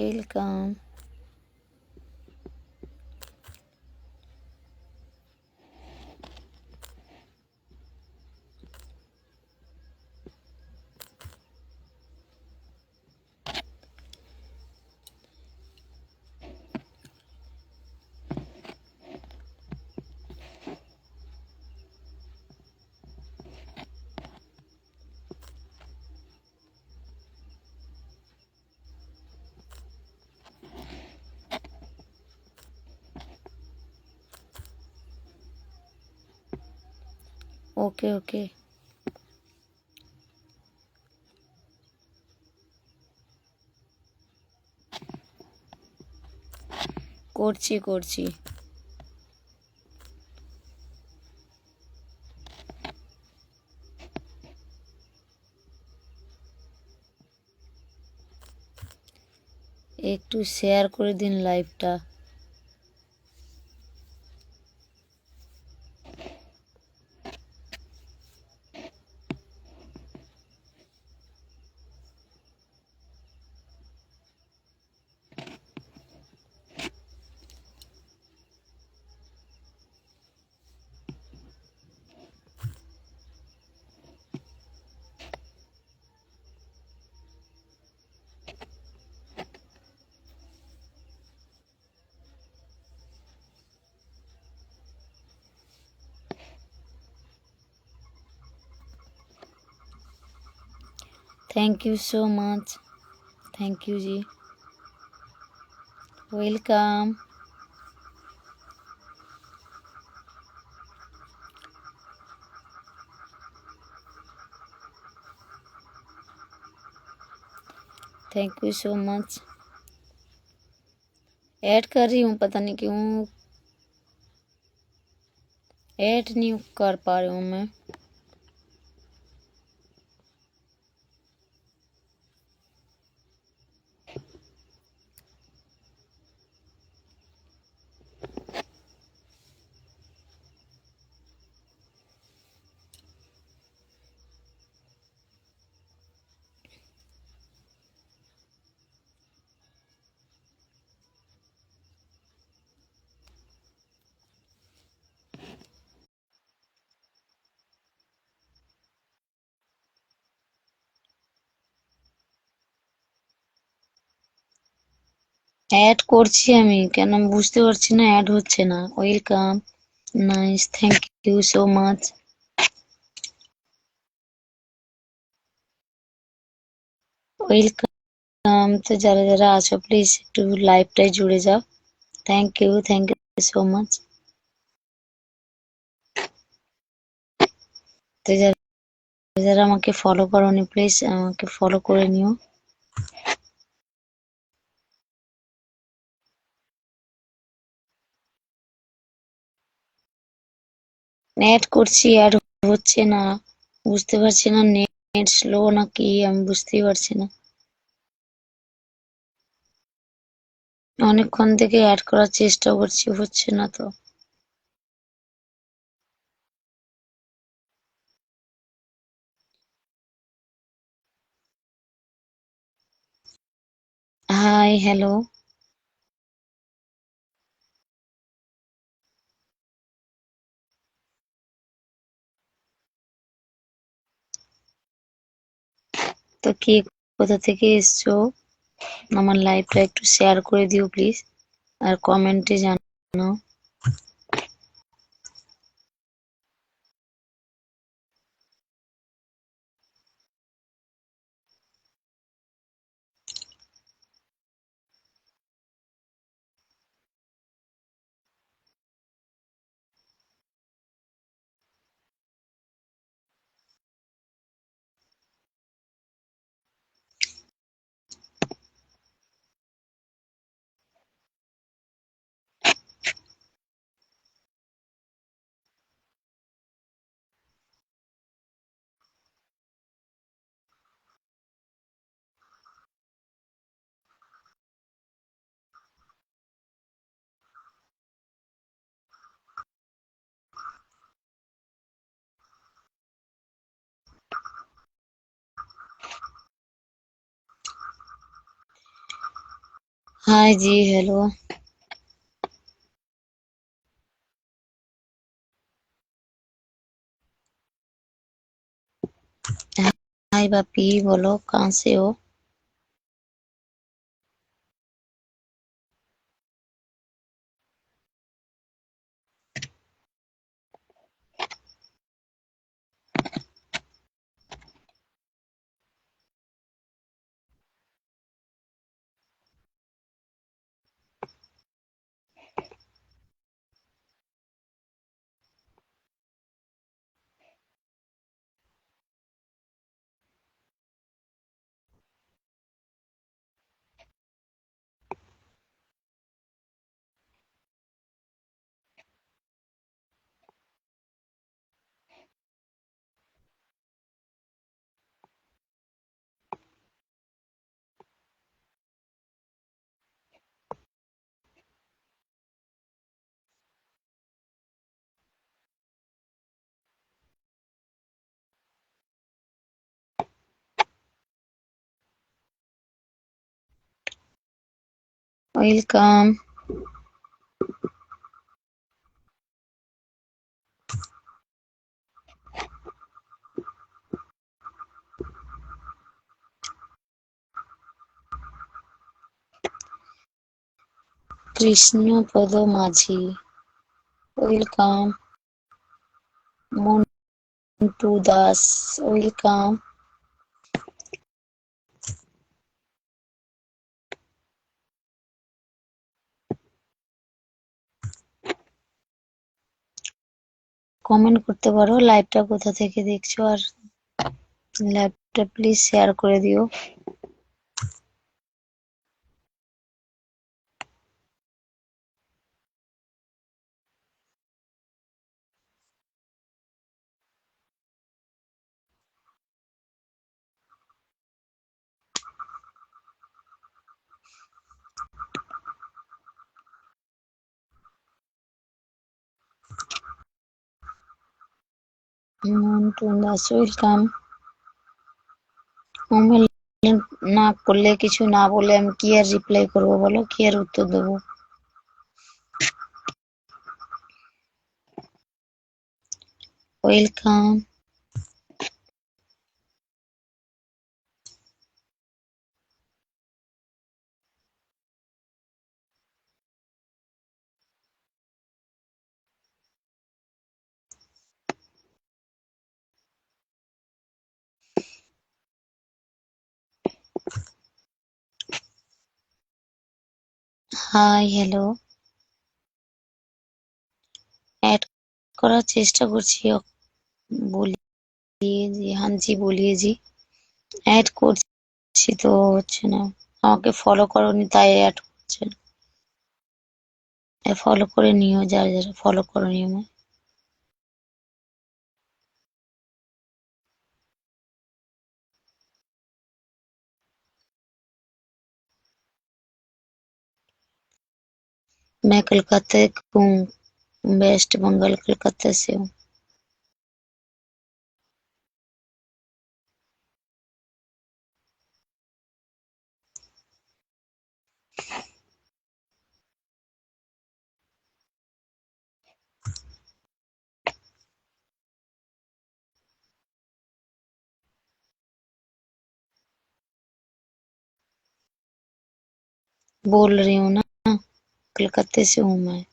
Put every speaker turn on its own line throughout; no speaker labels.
Welcome okay ওকে। করছি করছি। একটু শেয়ার করে দিন লাইভটা thank you so much thank you ji welcome thank you so much add कर रही हूँ, पता नहीं क्यों. ऐड नहीं कर पा रही हूँ मैं. অ্যাড করছি আমি, কেন বুঝতে পারছি না অ্যাড হচ্ছে না। Welcome nice thank you so much welcome তো যারা যারা আছো প্লিজ একটু লাইভটাই জুড়ে যাও। Thank you thank you so much তো যারা যারা আমাকে ফলো করোনি প্লিজ আমাকে ফলো করে নিও। নেট করছি আর হচ্ছে না। বুঝতে পারছি না নেট স্লো না কি আমি বুঝতেই পারছি না। অনেকক্ষণ থেকে অ্যাড করার চেষ্টা করছি, হচ্ছে না তো। হাই হ্যালো তো কে, কোথা থেকে এসছো? আমার লাইভটা একটু শেয়ার করে দিও প্লিজ আর কমেন্টে জানাও हाय जी हेलो हाय बापी बोलो कहाँ से हो? Welcome Krishnapada Majhi welcome Montu Das welcome comment করতে পারো। লাইভটা কোথা থেকে দেখছ? আর লাইভটা প্লিজ শেয়ার করে দিও। না, করলে কিছু না বলে আমি কি আর রিপ্লাই করব বলো? কি আর উত্তর দেবো? ওয়েলকাম হাই হ্যালো অ্যাড করার চেষ্টা করছি বলিয়ে জি হান জি বলিয়ে জি অ্যাড করছি তো, হচ্ছে না। আমাকে ফলো করনি, তাই অ্যাড করছে। ফলো করে নিও, যারা যারা ফলো করো নিও আমায় मैं कलकत्ता हूँ वेस्ट बंगाल कलकत्ता से हूँ। बोल रही हूँ ना। कलकत्ते से हूँ मैं।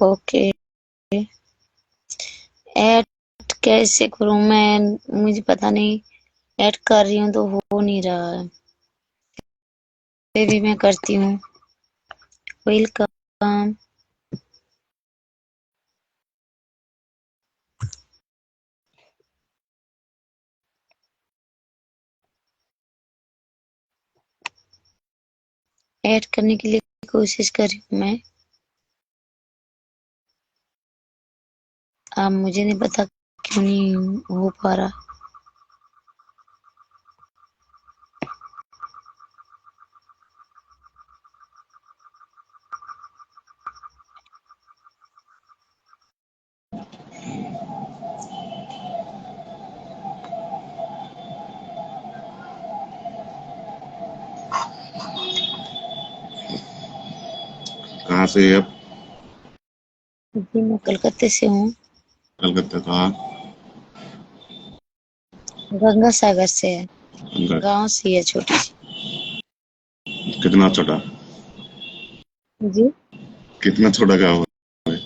ओके। ऐड कैसे करूँ मैं? मुझे पता नहीं। ऐड कर रही हूँ तो हो नहीं रहा है। फिर भी मैं करती हूँ। वेलकम ऐड करने के लिए कोशिश कर रही हूँ मैं। अब मुझे नहीं पता क्यों नहीं हो पा रहा।
कहाँ से आप?
जी मैं कलकत्ते से हूँ।
कलकत्ता कहाँ
गंगा सागर से। है गाँव से है छोटी। सी
कितना छोटा?
जी।
कितना छोटा गाँव है?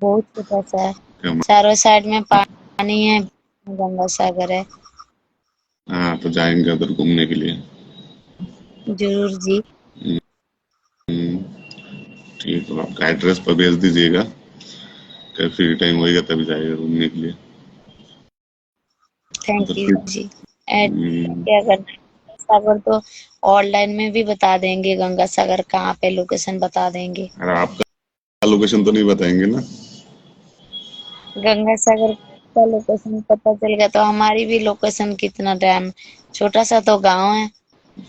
बहुत छोटा सा है। चारों साइड में पानी है गंगा सागर है।
हाँ तो जाएँगे उधर घूमने के लिए।
ज़रूर जी।
हम्म, ठीक है आपका एड्रेस पर भेज दीजिएगा। कभी फ्री टाइम होएगा तभी जाएगा घूमने के लिए
थैंक यू जी। ऐड
हम्म,
क्या करना सागर तो ऑनलाइन में भी बता देंगे गंगा सागर कहाँ पे लोकेशन बता देंगे।
आपका लोकेशन तो नहीं बताएँगे ना।
गंगा सागर का लोकेशन पता चल गया तो हमारी भी लोकेशन कितना टाइम छोटा सा तो गाँव है।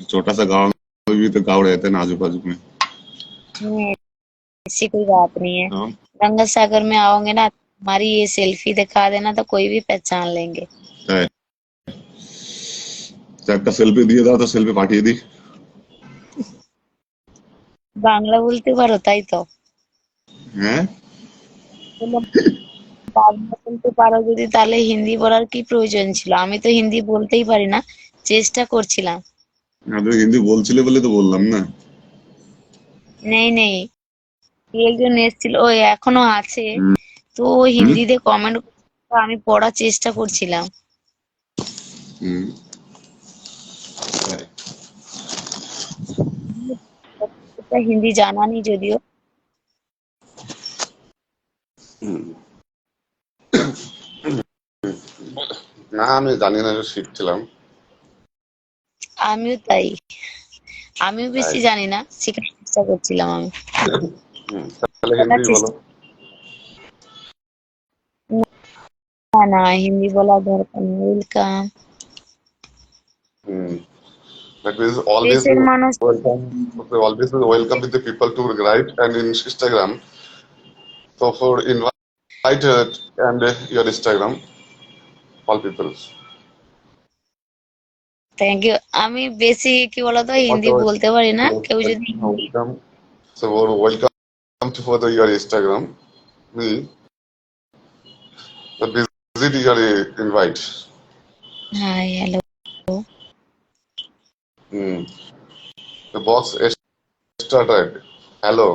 छोटा सा गाँव में भी तो गाँव रहते हैं ना आजू बाजू में।
नहीं, ऐसी कोई बात नहीं है
हाँ
गंगा सागर में आओगे ना हमारी ये सेल्फी दिखा देना तो कोई भी पहचान लेंगे
क्या है একটা সেলফি দিয়ে দাও তো সেলফি পাঠিয়ে দিই
বাংলা বলতে পারো তাই তো
হ্যাঁ
বললাম, বাংলা বলতে পারো যদি তাহলে হিন্দি বলার কি প্রয়োজন ছিল আমি তো হিন্দি বলতেই পারি না চেষ্টা করছিলাম
হ্যাঁ, তুমি হিন্দি বলছিলে বলে তো বললাম না
নেই নেই কি একজন এসেছিল ও এখনও আছে। তো হিন্দিতে কমেন্ট আমি পড়ার চেষ্টা করছিলাম। হিন্দি জানা নেই যদিও।
না আমি জানি না শিখছিলাম।
আমিও তাই। আমিও বেশি জানি না শেখার চেষ্টা করছিলাম আমি।
তাহলে হিন্দি বলো
না না হিন্দি বলা দরকার নেই welcome
Hmm. That is always
দেশের মানুষ
welcome. Okay, always welcome with the people to write and in Instagram. So for invited and uh, your Instagram, all people.
Thank you আমি বেশি কি বলতো হিন্দি
Okay.
বলতে পারি না কেউ যদি Hindi
Welcome. So welcome to the, your Instagram. Me. So visit your uh, invite.
Hi hello
Hmm. The box started. Hello.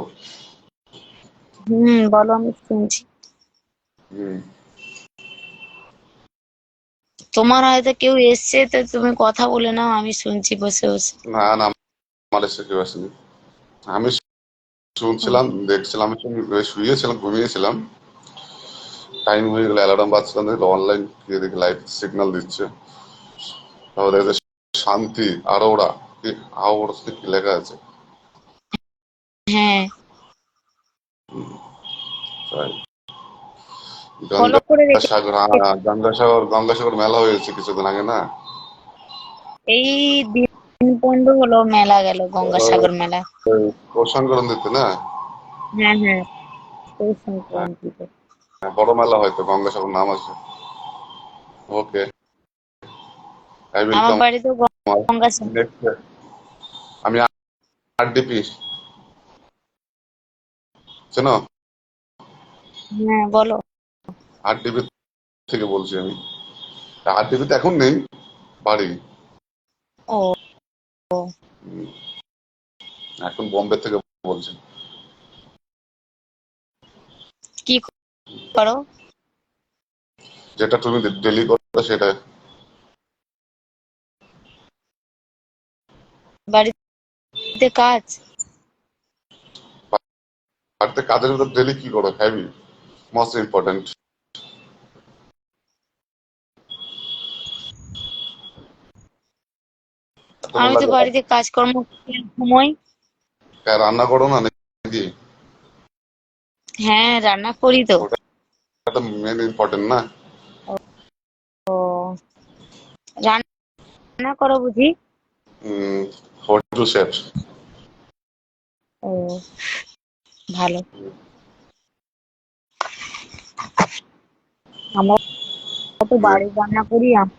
হুম বলো আমি শুনছি
Hmm.
তোমার হয়তো কেউ এসছে তো তুমি কথা বলে নাও আমি শুনছি বসে বসে
না না আমার এসে কেউ আসেনি আমি শুনছিলাম দেখছিলাম শুয়েছিলাম ঘুমিয়েছিলাম। টাইম হয়ে গেল অ্যালার্ম বাজছিলাম দেখল অনলাইন দেখি লাইভ সিগন্যাল দিচ্ছে। তারপর শান্তি আরোড়া কি আওড়া কি লেখা আছে?
হ্যাঁ।
হ্যাঁ, গঙ্গাসাগর গঙ্গাসাগর মেলা হয়েছে কিছুদিন আগে না?
এই পনেরো হলো মেলা গেল গঙ্গাসাগর মেলা।
না?
হ্যাঁ হ্যাঁ পৌষ সংক্রান্তিতে
হ্যাঁ, বড় মেলা হয়তো গঙ্গাসাগর নাম আছে। ওকে।
আমার গঙ্গাসাগর।
আমি আরডিপি শোনো?
হ্যাঁ বলো।
আরডিপি থেকে বলছি আমি। আরডিপি তো এখন নেই বাড়ি।
ও।
এখন বোম্বে থেকে বলছি
কি করো?
যেটা তুমি ডেলি করো সেটা।
বাড়িতে কাজ?
বাড়িতে কাজের ভিতর ডেলি কি করো হ্যাভি মোস্ট ইম্পর্টেন্ট
আমি তো বাড়িতে কাজকর্ম করে ঘুমোই
রান্না করো না নাকি?
হ্যাঁ রান্না করি তো।
এটা মেন ইম্পর্টেন্ট না?
ও রান্না করো বুঝি?
শেফ
ও ভালো। আমরা তো বাড়ি রান্না করি আম-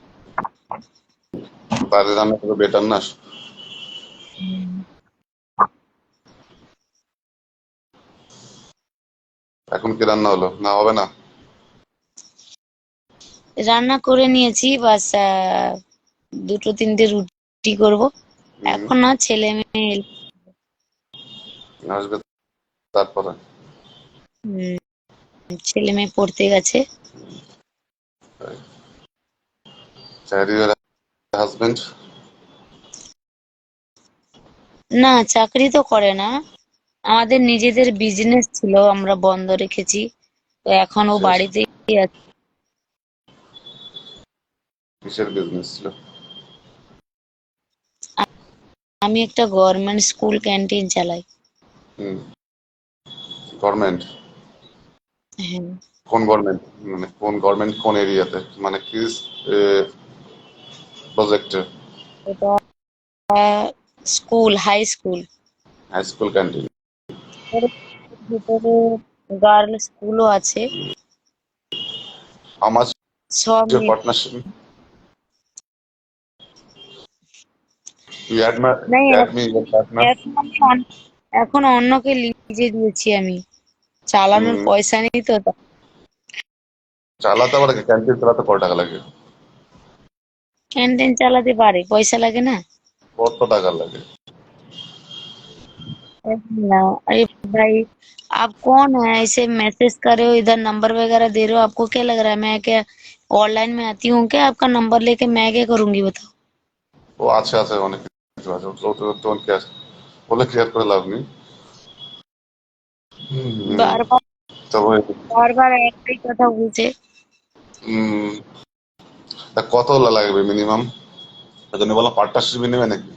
বাইরে রান্না করে বেটার না? এখন কি রান্না হলো? না হবে না?
রান্না করে নিয়েছি বাস দুটো তিনটে রুটি করব। এখন না ছেলে মেয়ে
আসবে তারপরে।
ছেলে মেয়ে পড়তে গেছে।
চাকরির হাজবেন্ড
না চাকরি তো করে না। আমাদের নিজেদের বিজনেস ছিল আমরা বন্ধ রেখেছি। তো এখন ও
আচ্ছা।
বাড়িতেই আছে।
কিসের বিজনেস ছিল?
আমি একটা গভর্নমেন্ট স্কুল ক্যান্টিন চালাই।
হুম। গভর্নমেন্ট
হ্যাঁ।
কোন গভর্নমেন্ট মানে কোন গভর্নমেন্ট কোন এরিয়াতে মানে কি প্রজেক্টে?
এটা school high school
high school canteen
ভিতরে গার্ল স্কুলও আছে।
আমার
সব
পার্টনারশিপ.
এখন অন্যকে লিজে দিয়েছি আমি। চালানোর পয়সা নেই তো।
চালাতে আবার ক্যান্টিন চালাতে কত টাকা লাগে।
ক্যান্টিন চালাতে পারে পয়সা লাগে না
কত টাকা লাগে
ना, अरे भाई आप कौन है ऐसे मैसेज कर रहे हो इधर नंबर वगैरह दे रहे हो आपको क्या लग रहा है मैं क्या ऑनलाइन में आती हूँ क्या आपका नंबर लेके मैं क्या करूंगी बताओ
ও আছে আছে অনেক কিছু আছে ও তো তোমার কি আছে বলে ক্লিয়ার করে লাভ নেই হুম,
बार बार
তবে
बार बार একটাই কথা বলছে
উম, তা কত লাগবে মিনিমাম ওই জন্য বললাম পার্টনারশিপ নেবে নাকি?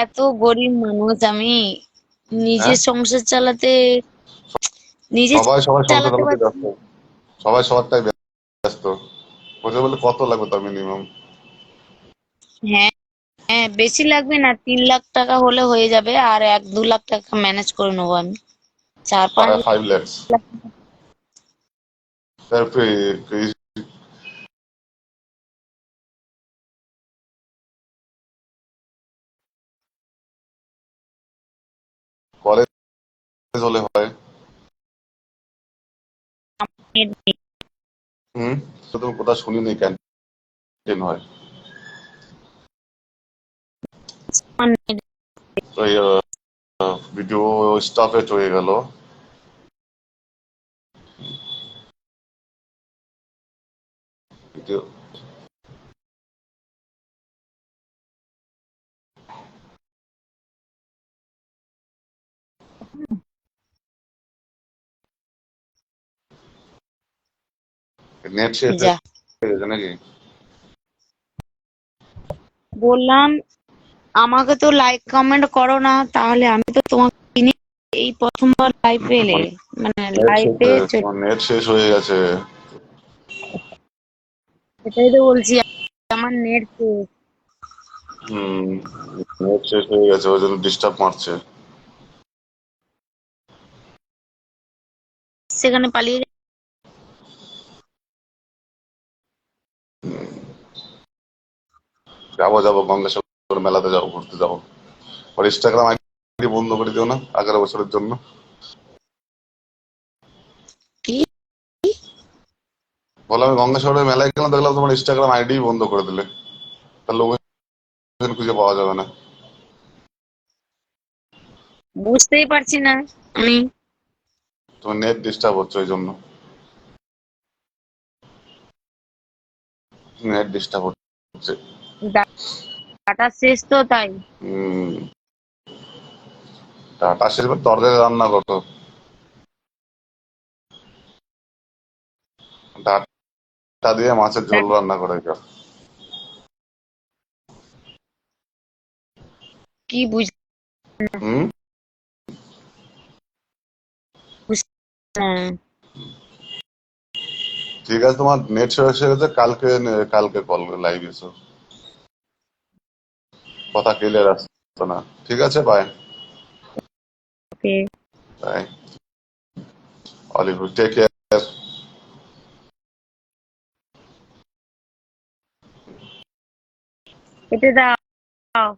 এত গরিব মানুষ আমি নিজের
হ্যাঁ?
সংসার চালাতে নিজে
সবাই সবাই সংসার
চালাতে
ব্যস্ত। সবাই সবারটাই ব্যস্ত। বলতে বলে কত লাগবে তার মিনিমাম
হ্যাঁ হ্যাঁ বেশি লাগবে না তিন লাখ টাকা হলে হয়ে যাবে আর এক দু লাখ টাকা ম্যানেজ করে নেব আমি। চার পাঁচ
ফাইভ ল্যাক্স কলেজ হলে হয়। হুম কোথাও শুনিনি ক্যান্টিন হয় ভিডিও স্টাফে হয়ে গেল নেট শেষ নাকি
বললাম আমাকে তো লাইক কমেন্ট করো না তাহলে আমি তো তোমাকে এই প্রথমবার লাইভ এলে মানে লাইভে
নেট শেষ হয়ে গেছে।
সেটাই তো বলছি আমার নেট
হুম নেট শেষ হয়ে গেছে ওই জন্য ডিস্টার্ব মারছে।
সেখানে পালিয়ে
যাব যাব গঙ্গাসাগর মেলাতে যাব ঘুরতে যাব। আর ইনস্টাগ্রাম আইডি বন্ধ করে দিও না আগের বছরের জন্য
কি
বলো আমি গঙ্গাসাগরের মেলায় গেলাম দেখলাম তোমার ইনস্টাগ্রাম আইডি বন্ধ করে দিলে। তাহলে ওখানে খুঁজে পাওয়া যাবে না।
বুঝতেই পারছি না আমি।
তোমার নেট ডিস্টার্ব হচ্ছে ওই জন্য। নেট ডিস্টার্ব হচ্ছে।
ডাটা শেষ তো তাই।
হম। টাটা শেষ করে তরকারি রান্না করো। ডাটা দিয়ে মাছের ঝোল রান্না করে
কি বুঝ
হুম?
হ্যাঁ,
ঠিক আছে তোমার নেট শেষ হয়ে গেছে কালকে কালকে কল লাইভ এসো। কথা ক্লিয়ার আসতো না। ঠিক আছে bye
okay
bye Olive take care
কেটে দাও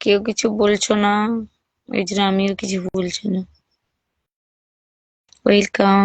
কেউ কিছু বলছো না। ওই জন্য আমিও কিছু বলছি না। Welcome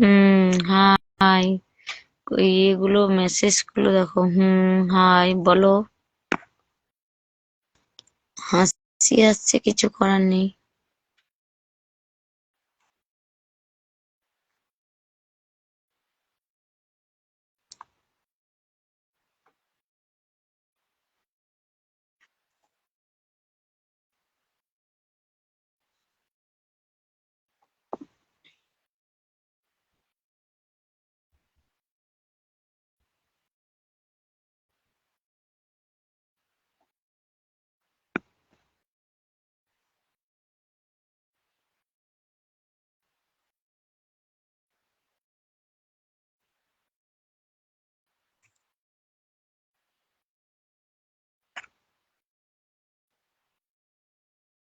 hmm hi. এগুলো মেসেজগুলো দেখো হুম হাই বলো। হাসি আসছে কিছু করার নেই।